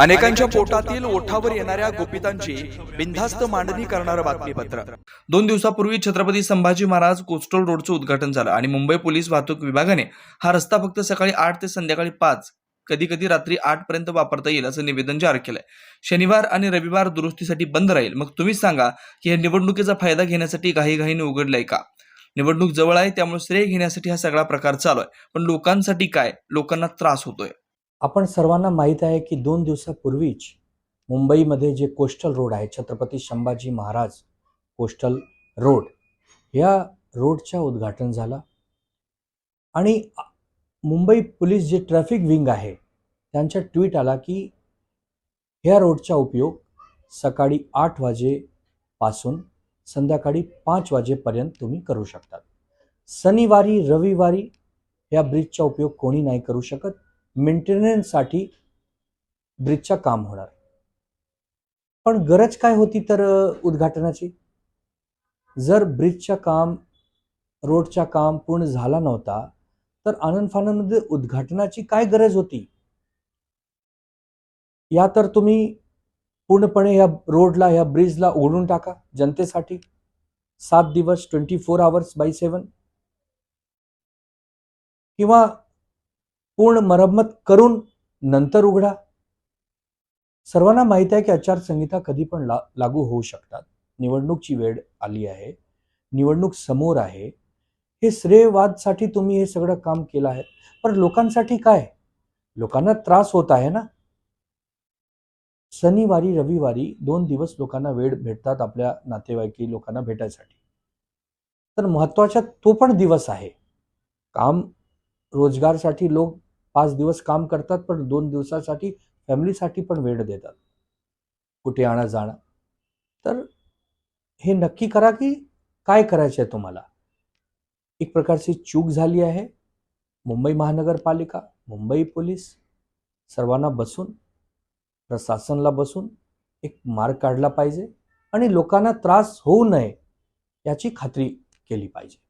अनेकांच्या पोटातील ओठावर येणाऱ्या गोपितांची बिनधास्त मांडणी करणारं बातमीपत्र. दोन दिवसापूर्वी छत्रपती संभाजी महाराज कोस्टल रोडचं उद्घाटन झालं आणि मुंबई पोलीस वाहतूक विभागाने हा रस्ता फक्त सकाळी आठ ते संध्याकाळी पाच कधी कधी रात्री आठ पर्यंत वापरता येईल असं निवेदन जारी केलंय. शनिवार आणि रविवार दुरुस्तीसाठी बंद राहील. मग तुम्हीच सांगा की या निवडणुकीचा फायदा घेण्यासाठी घाईघाईने उघडलंय का? निवडणूक जवळ आहे त्यामुळे श्रेय घेण्यासाठी हा सगळा प्रकार चालू आहे. पण लोकांसाठी काय? लोकांना त्रास होतोय. आपण सर्वांना माहीत आहे की दोन दिवसापूर्वीच मुंबईमध्ये जे कोस्टल रोड आहे छत्रपती संभाजी महाराज कोस्टल रोड या रोडच्या उद्घाटन झाला. आणि मुंबई पोलीस जे ट्रॅफिक विंग आहे त्यांच्या ट्विट आला की ह्या रोडचा उपयोग सकाळी आठ वाजेपासून संध्याकाळी पाच वाजेपर्यंत तुम्ही करू शकतात. शनिवारी रविवारी या ब्रिजचा उपयोग कोणी नाही करू शकत. मेंटेनन्ससाठी ब्रिजचं काम होणार. पण गरज काय होती तर उद्घाटनाची? जर ब्रिजचं काम रोडच्या काम पूर्ण झाला नव्हता तर आनंद फानंदमध्ये उद्घाटनाची काय गरज होती? या तर तुम्ही पूर्णपणे या रोडला या ब्रिजला उघडून टाका जनतेसाठी. सात दिवस twenty four hours by seven किंवा पूर्ण मरम्मत करून नंतर उघडा. सर्वांना माहिती आहे की आचारसंहिता कधी पण ला लागू होऊ शकतात. निवडणूकची वेळ आली आहे. निवडणूक समोर आहे. हे श्रेयवादसाठी तुम्ही हे सगळं काम केलं आहे. पण लोकांसाठी काय? लोकांना त्रास होत आहे ना? शनिवारी रविवारी दोन दिवस लोकांना वेळ भेटतात आपल्या नातेवाईकी लोकांना भेटायसाठी. तर महत्त्वाचा तो पण दिवस आहे. काम रोजगारसाठी लोक पाच दिवस काम करतात पण दोन दिवसासाठी फॅमिलीसाठी पण वेळ देतात. कुठे आणा जाणं. तर हे नक्की करा की काय करायचं आहे तुम्हाला? एक प्रकारची चूक झाली आहे. मुंबई महानगरपालिका मुंबई पोलीस सर्वांना बसून प्रशासनला बसून एक मार्ग काढला पाहिजे आणि लोकांना त्रास होऊ नये याची खात्री केली पाहिजे.